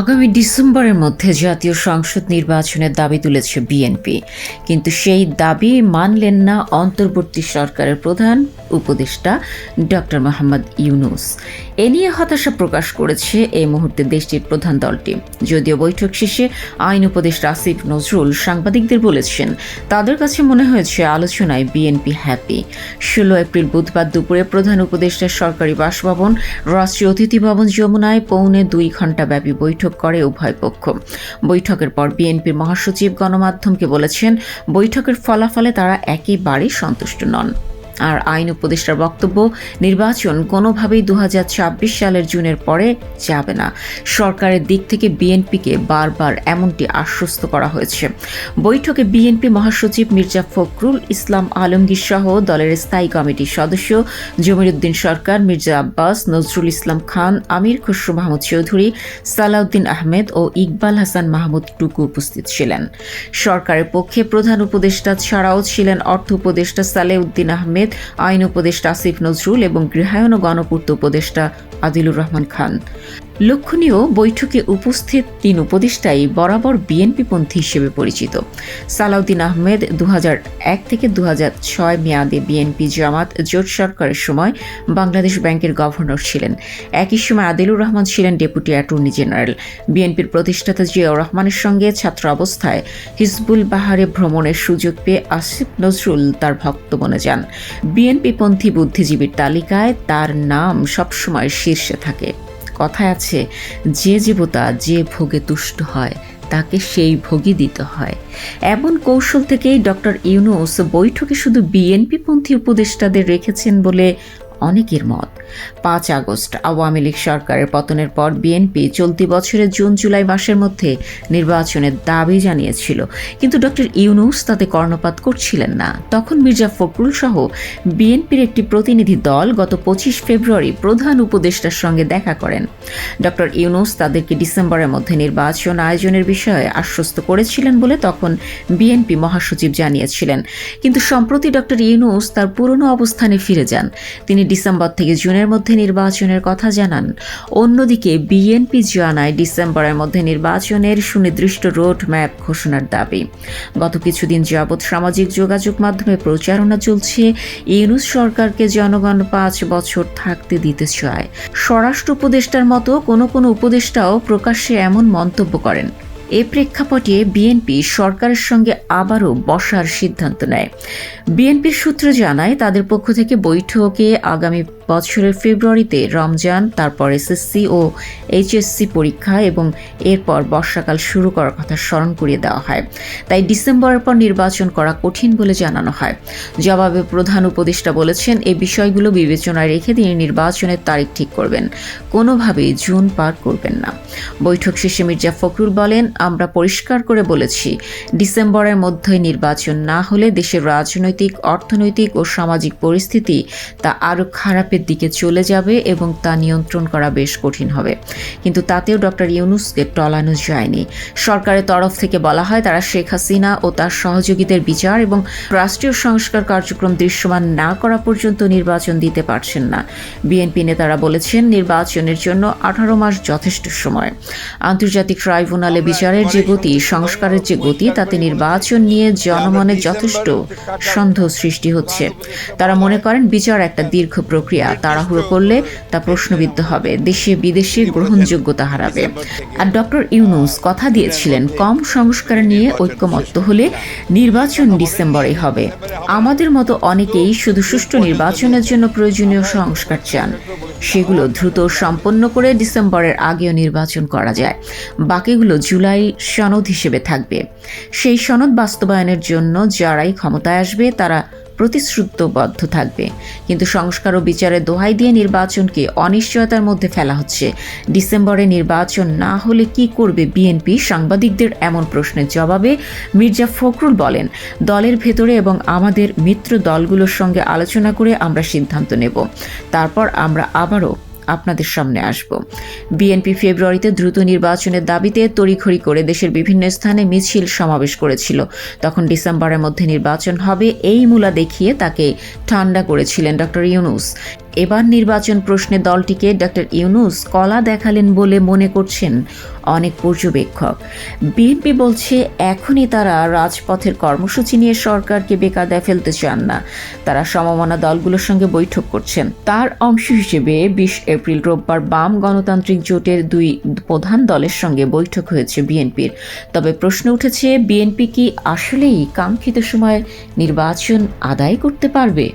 আগামী ডিসেম্বরের মধ্যে জাতীয় সংসদ নির্বাচনের দাবি তুলেছে বিএনপি। কিন্তু সেই দাবি মানলেন না অন্তর্বর্তী সরকারের প্রধান উপদেষ্টা ডক্টর মোহাম্মদ ইউনুস। এ নিয়ে হতাশা প্রকাশ করেছে এই মুহূর্তে দেশটির প্রধান দলটি। যদিও বৈঠক শেষে আইন উপদেষ্টা আসিফ নজরুল সাংবাদিকদের বলেছেন, তাদের কাছে মনে হয়েছে আলোচনায় বিএনপি হ্যাপি ষোলো এপ্রিল বুধবার দুপুরে প্রধান উপদেষ্টার সরকারি বাসভবন, রাষ্ট্রীয় অতিথি ভবন যমুনায় পৌনে দুই ঘণ্টা ব্যাপী বৈঠক করে উভয় পক্ষ। বৈঠকের পর বিএনপির মহাসচিব গণমাধ্যমকে বলেছেন, বৈঠকের ফলাফলে তারা একেবারেই সন্তুষ্ট নন। আর আইন উপদেষ্টার বক্তব্য, নির্বাচন কোনোভাবেই দু হাজার ছাব্বিশ সালের জুনের পরে যাবে না। সরকারের দিক থেকে বিএনপিকে বারবার এমনটি আশ্বস্ত করা হয়েছে। বৈঠকে বিএনপি মহাসচিব মির্জা ফখরুল ইসলাম আলমগীর সহ দলের স্থায়ী কমিটির সদস্য জমিরুদ্দিন সরকার, মির্জা আব্বাস, নজরুল ইসলাম খান, আমির খসরু মাহমুদ চৌধুরী, সালাউদ্দিন আহমেদ ও ইকবাল হাসান মাহমুদ টুকু উপস্থিত ছিলেন। সরকারের পক্ষে প্রধান উপদেষ্টা ছাড়াও ছিলেন অর্থ উপদেষ্টা সালেউদ্দিন আহমেদ আইন উপদেষ্টা আসিফ নজরুল এবং গৃহায়ন ও গণপূর্ত উপদেষ্টা আদিলুর রহমান খান। লক্ষণীয় বৈঠকে উপস্থিত তিন উপদেষ্টাই বরাবর বিএনপিপন্থী হিসেবে পরিচিত। সালাউদ্দিন আহমেদ দু এক থেকে দু ছয় মেয়াদে বিএনপি জামাত, জোট সরকারের সময় বাংলাদেশ ব্যাংকের গভর্নর ছিলেন। একই সময় আদিলুর রহমান ছিলেন ডেপুটি অ্যাটর্নি জেনারেল। বিএনপির প্রতিষ্ঠাতা জিয়াউর রহমানের সঙ্গে ছাত্র অবস্থায় হিজবুল বাহারে ভ্রমণের সুযোগ পেয়ে আসিফ নজরুল তার ভক্ত বনে যান। বিএনপিপন্থী বুদ্ধিজীবীর তালিকায় তার নাম সবসময় শীর্ষে থাকে। কথায় আছে, যে জীবতা যে ভোগে তুষ্ট হয়, তাকে সেই ভোগই দিতে হয়। এমন কৌশল থেকেই ডক্টর ইউনুস বৈঠকে শুধু বিএনপিপন্থী উপদেষ্টাদের রেখেছেন বলে অনেকের মত। পাঁচ আগস্ট। আওয়ামী লীগ সরকারের পতনের পর বিএনপি চলতি বছরের জুন, জুলাই মাসের মধ্যে নির্বাচনের দাবি জানিয়েছিল। কিন্তু ডক্টর ইউনুস তাতে কর্ণপাত করছিলেন না। তখন মির্জা ফখরুল সহ বিএনপির একটি প্রতিনিধি দল গত পঁচিশ ফেব্রুয়ারি প্রধান উপদেষ্টার সঙ্গে দেখা করেন। ডক্টর ইউনুস তাদেরকে ডিসেম্বরের মধ্যে নির্বাচন আয়োজনের বিষয়ে আশ্বস্ত করেছিলেন বলে তখন বিএনপি মহাসচিব জানিয়েছিলেন। কিন্তু সম্প্রতি ডক্টর ইউনুস তার পুরনো অবস্থানে ফিরে যান। তিনি ডিসেম্বর থেকে জুনের মধ্যে নির্বাচনের কথা জানান। অন্যদিকে বিএনপি জানায় ডিসেম্বরের মধ্যে নির্বাচনের সুনির্দিষ্ট রোড ম্যাপ ঘোষণার দাবি। গত কিছুদিন যাবৎ সামাজিক যোগাযোগ মাধ্যমে প্রচারণা চলছে। ইউনুস সরকারকে জনগণ পাঁচ বছর থাকতে দিতে চায়। স্বরাষ্ট্র উপদেষ্টার মতো কোনো কোনো উপদেষ্টাও প্রকাশ্যে এমন মন্তব্য করেন। এ প্রেক্ষাপটে বিএনপি সরকারের সঙ্গে আবারও বসার সিদ্ধান্ত নেয়। বিএনপির সূত্র জানায়, তাদের পক্ষ থেকে বৈঠকে আগামী বছরের ফেব্রুয়ারিতে রমজান, তারপর এসএসসি ও এইচএসসি পরীক্ষা এবং এরপর বর্ষাকাল শুরু করার কথা স্মরণ করিয়ে দেওয়া হয়। তাই ডিসেম্বরের পর নির্বাচন করা কঠিন বলে জানানো হয়। জবাবে প্রধান উপদেষ্টা বলেছেন এই বিষয়গুলো বিবেচনায় রেখে তিনি নির্বাচনের তারিখ ঠিক করবেন। কোনোভাবেই জুন পার করবেন না। বৈঠক শেষে মির্জা ফখরুল বলেন আমরা পরিষ্কার করে বলেছি, ডিসেম্বরের মধ্যে নির্বাচন না হলে দেশের রাজনৈতিক, অর্থনৈতিক ও সামাজিক পরিস্থিতি তা আরও খারাপের দিকে চলে যাবে এবং তা নিয়ন্ত্রণ করা বেশ কঠিন হবে। কিন্তু তাতেও ডক্টর ইউনুসকে টলানো যায়নি। সরকারের তরফ থেকে বলা হয়, তারা শেখ হাসিনা ও তার সহযোগীদের বিচার এবং রাষ্ট্রীয় সংস্কার কার্যক্রম দৃশ্যমান না করা পর্যন্ত নির্বাচন দিতে পারছেন না। বিএনপি নেতারা বলেছেন, নির্বাচনের জন্য আঠারো মাস যথেষ্ট সময়। আন্তর্জাতিক ট্রাইব্যুনালে বিচারের যে গতি, সংস্কারের যে গতি, তাতে নির্বাচন নিয়ে জনমনে যথেষ্ট সন্দেহ সৃষ্টি হচ্ছে। তারা মনে করেন বিচার একটা দীর্ঘ প্রক্রিয়া। তাড়াহুড়ো করলে তা প্রশ্নবিদ্ধ হবে। দেশে বিদেশে গ্রহণযোগ্যতা হারাবে। আর ডক্টর ইউনুস কথা দিয়েছিলেন, কম সংস্কার নিয়ে ঐক্যমত্য হলে নির্বাচন ডিসেম্বরে হবে। আমাদের মতো অনেকেই শুধু সুষ্ঠু নির্বাচনের জন্য প্রয়োজনীয় সংস্কার চান। সেগুলো দ্রুত সম্পন্ন করে ডিসেম্বরের আগেও নির্বাচন করা যায়। বাকিগুলো জুলাই সনদ হিসেবে থাকবে। সেই সনদ বাস্তবায়নের জন্য যারাই ক্ষমতায় আসবে, তারা প্রতিশ্রুতবদ্ধ থাকবে। কিন্তু সংস্কার ও বিচারের দোহাই দিয়ে নির্বাচনকে অনিশ্চয়তার মধ্যে ফেলা হচ্ছে। ডিসেম্বরে নির্বাচন না হলে কি করবে বিএনপি? সাংবাদিকদের এমন প্রশ্নের জবাবে মির্জা ফখরুল বলেন, দলের ভেতরে এবং আমাদের মিত্র দলগুলোর সঙ্গে আলোচনা করে আমরা সিদ্ধান্ত নেব। তারপর আমরা আবারও আপনাদের সামনে আসব। বিএনপি ফেব্রুয়ারিতে দ্রুত নির্বাচনের দাবিতে তড়িঘড়ি করে দেশের বিভিন্ন স্থানে মিছিল সমাবেশ করেছিল। তখন ডিসেম্বরের মধ্যে নির্বাচন হবে, এই মূলা দেখিয়ে তাকে ঠান্ডা করেছিলেন ডক্টর ইউনুস। এবার নির্বাচন প্রশ্নে দলটিকে ডক্টর ইউনুস কলা দেখালেন বলে মনে করছেন অনেক পর্যবেক্ষক। বিএনপি বলছে, এখনই তারা রাজপথের কর্মসূচি নিয়ে সরকারকে বেকায়দায় ফেলতে চান না। তারা সমমনা দলগুলোর সঙ্গে বৈঠক করছেন। তার অংশ হিসেবে বিশ এপ্রিল রোববার বাম গণতান্ত্রিক জোটের দুই প্রধান দলের সঙ্গে বৈঠক হয়েছে বিএনপির। তবে প্রশ্ন উঠেছে, বিএনপি কি আসলেই কাঙ্ক্ষিত সময়ে নির্বাচন আদায় করতে পারবে?